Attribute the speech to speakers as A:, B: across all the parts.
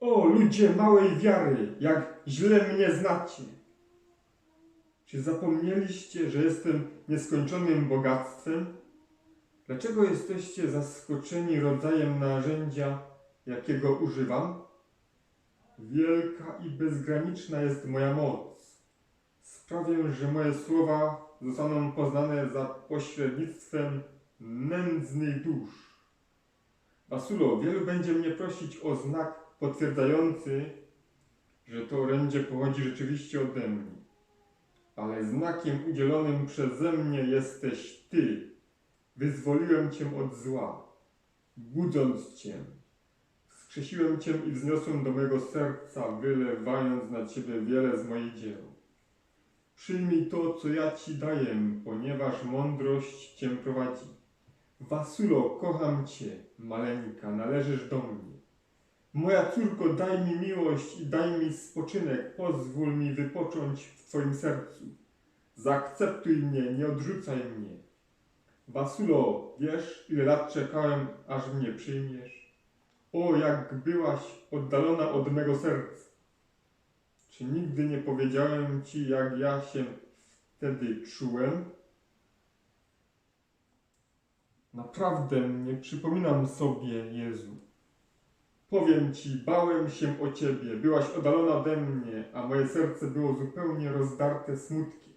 A: O, ludzie małej wiary, jak źle mnie znacie! Czy zapomnieliście, że jestem nieskończonym bogactwem? Dlaczego jesteście zaskoczeni rodzajem narzędzia, jakiego używam? Wielka i bezgraniczna jest moja moc. Sprawię, że moje słowa zostaną poznane za pośrednictwem nędznych dusz. Basulo, wielu będzie mnie prosić o znak potwierdzający, że to orędzie pochodzi rzeczywiście ode mnie. Ale znakiem udzielonym przeze mnie jesteś Ty. Wyzwoliłem Cię od zła, budząc Cię. Wskrzesiłem Cię i wzniosłem do mojego serca, wylewając na Ciebie wiele z moich dzieł. Przyjmij to, co ja Ci daję, ponieważ mądrość Cię prowadzi. Wasulo, kocham Cię, maleńka, należysz do mnie. Moja córko, daj mi miłość i daj mi spoczynek, pozwól mi wypocząć w Twoim sercu. Zaakceptuj mnie, nie odrzucaj mnie. Wasulo, wiesz, ile lat czekałem, aż mnie przyjmiesz? O, jak byłaś oddalona od mego serca. Czy nigdy nie powiedziałem Ci, jak ja się wtedy czułem? Naprawdę nie przypominam sobie, Jezu. Powiem Ci, bałem się o Ciebie, byłaś oddalona ode mnie, a moje serce było zupełnie rozdarte smutkiem.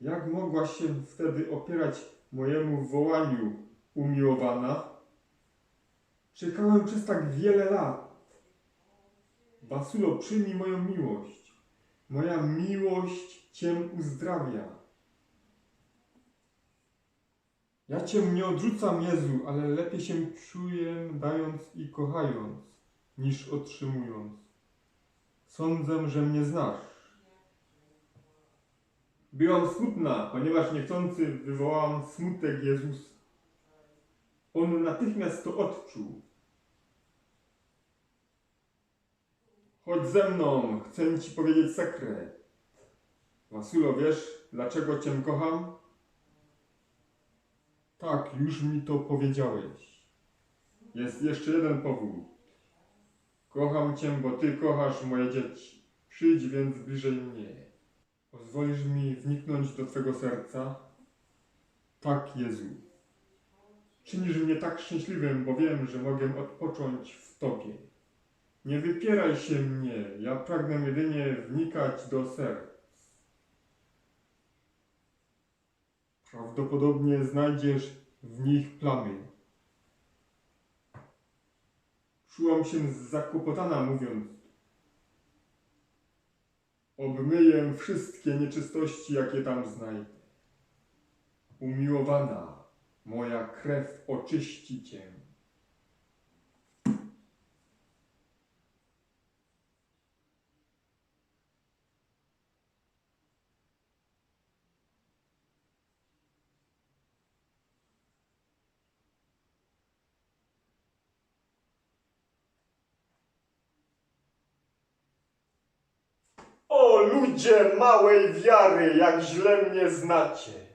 A: Jak mogłaś się wtedy opierać mojemu wołaniu, umiłowana? Czekałem przez tak wiele lat. Basulo, przyjmij moją miłość. Moja miłość Cię uzdrawia. Ja Cię nie odrzucam, Jezu, ale lepiej się czuję dając i kochając, niż otrzymując. Sądzę, że mnie znasz. Byłam smutna, ponieważ niechcący wywołałam smutek Jezusa. On natychmiast to odczuł. Chodź ze mną, chcę Ci powiedzieć sekret. Wasulo, wiesz, dlaczego Cię kocham? Tak, już mi to powiedziałeś. Jest jeszcze jeden powód. Kocham Cię, bo Ty kochasz moje dzieci. Przyjdź więc bliżej mnie. Pozwolisz mi wniknąć do Twego serca? Tak, Jezu. Czynisz mnie tak szczęśliwym, bo wiem, że mogę odpocząć w Tobie. Nie wypieraj się mnie, ja pragnę jedynie wnikać do serc. Prawdopodobnie znajdziesz w nich plamy. Czułam się zakłopotana, mówiąc: Obmyję wszystkie nieczystości, jakie tam znajdę. Umiłowana, moja krew oczyści cię. O ludzie małej wiary, jak źle mnie znacie!